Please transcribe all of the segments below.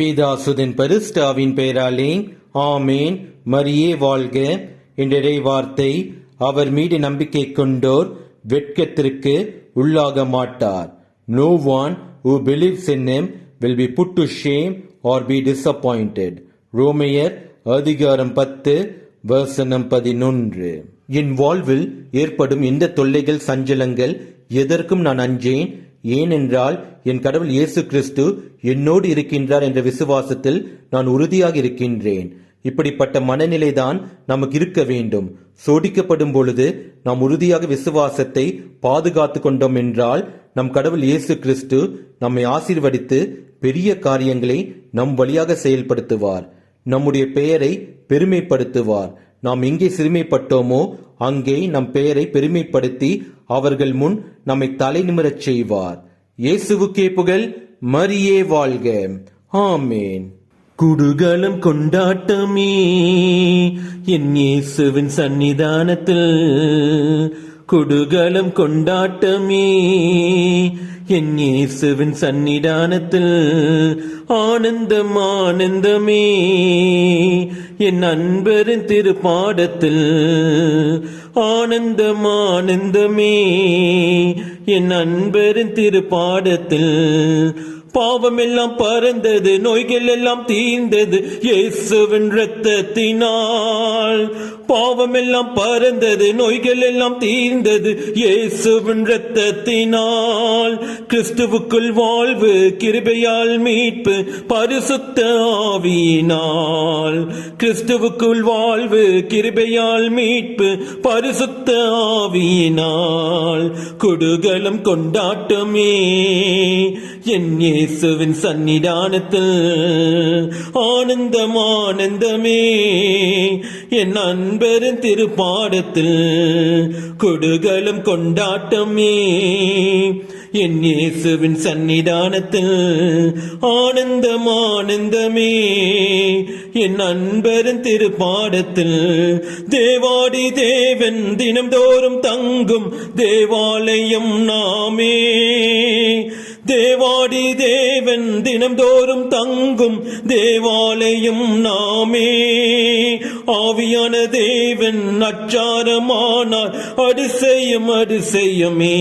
பீதாசுதன் பரிஸ்டாவின் பெயராலே ஆமேன். மரியே வாழ்க. என்ற வார்த்தை அவர் மீது நம்பிக்கை கொண்டோர் வெட்கத்திற்கு உள்ளாக மாட்டார். No one who believes in him will be put to shame or be disappointed. ரோமையர் அதிகாரம் பத்து வசனம் பதினொன்று. என் வாழ்வில் ஏற்படும் எந்த தொல்லைகள் சஞ்சலங்கள் எதற்கும் நான் அஞ்சேன்? ஏனென்றால் என் கடவுள் இயேசு கிறிஸ்து என்னோடு இருக்கின்றார் என்ற விசுவாசத்தில் நான் உறுதியாக இருக்கின்றேன். இப்படிப்பட்ட மனநிலைதான் நமக்கு இருக்க வேண்டும். சோடிக்கப்படும் பொழுது நாம் உறுதியாக விசுவாசத்தை பாதுகாத்து கொண்டோம் என்றால் நம் கடவுள் இயேசு கிறிஸ்து நம்மை ஆசீர்வதித்து பெரிய காரியங்களை நம் வழியாக செயல்படுத்துவார். நம்முடைய பெயரை பெருமைப்படுத்துவார். நாம் எங்கே சிறுமைப்பட்டோமோ அங்கே நம் பெயரை பெருமைப்படுத்தி அவர்கள் முன் நம்மை தலை நிமிரச் செய்வார். இயேசுவுக்கே புகழ் மரியே வாழ்க. ஆமேன். குடுகலம் கொண்டாட்டமே. என் இயேசுவின் சன்னிதானத்தில் குடுகலம் கொண்டாட்டமே. என் இயேசுவின் சன்னிதானத்தில் ஆனந்தம் ஆனந்தமே. என் அன்பரின் திருப்பாடத்தில் ஆனந்தம் ஆனந்தமே. என் அன்பரின் திருப்பாடத்தில் பாவம் எல்லாம் பறந்தது நோய்கள் எல்லாம் தீர்ந்தது இயேசுவின் ரத்தத்தினால் பாவம் எல்லாம் பறந்தது நோய்கள் எல்லாம் தீர்ந்தது இயேசுவின் ரத்தத்தினால் கிறிஸ்துவுக்குள் வாழ்வு கிருபையால் மீட்பு பரிசுத்த ஆவியினால். கிறிஸ்துவுக்குள் வாழ்வு கிருபையால் மீட்பு பரிசுத்த ஆவியினால். குடுகலம் கொண்டாட்டமே. என் இயேசுவின் சன்னிதானத்தில் ஆனந்தம் ஆனந்தமே என் அன்பரின் திருப்பாடத்தில் கொடுகளும் கொண்டாட்டமே. என் இயேசுவின் சன்னிதானத்தில் ஆனந்தம் ஆனந்தமே என் அன்பரின் திருப்பாடத்தில் தேவாடி தேவன் தினம்தோறும் தங்கும் தேவாலயம் நாமே. தேவாடி தேவன் தினம்தோறும் தங்கும் தேவாலயம் நாமே. ஆவியான தேவன் அச்சாரமானார். அதிசயம் அதிசயமே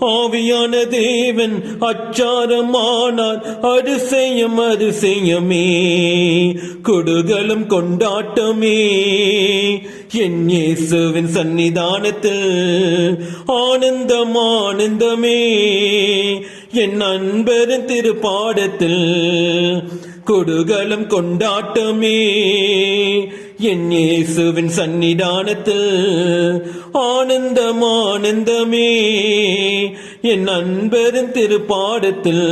ஆவியான தேவன் அச்சாரமானார். அதிசயம் அதிசயமே கொடுகளும் கொண்டாட்டமே. என் இயேசுவின் சன்னிதானத்தில் ஆனந்தம் ஆனந்தமே. என் அன்பரின் திருப்பாடத்தில் கொடுகலம் கொண்டாட்டமே. என் இயேசுவின் சன்னிதானத்தில் ஆனந்தம் ஆனந்தமே என் அன்பரின் திருப்பாடத்தில்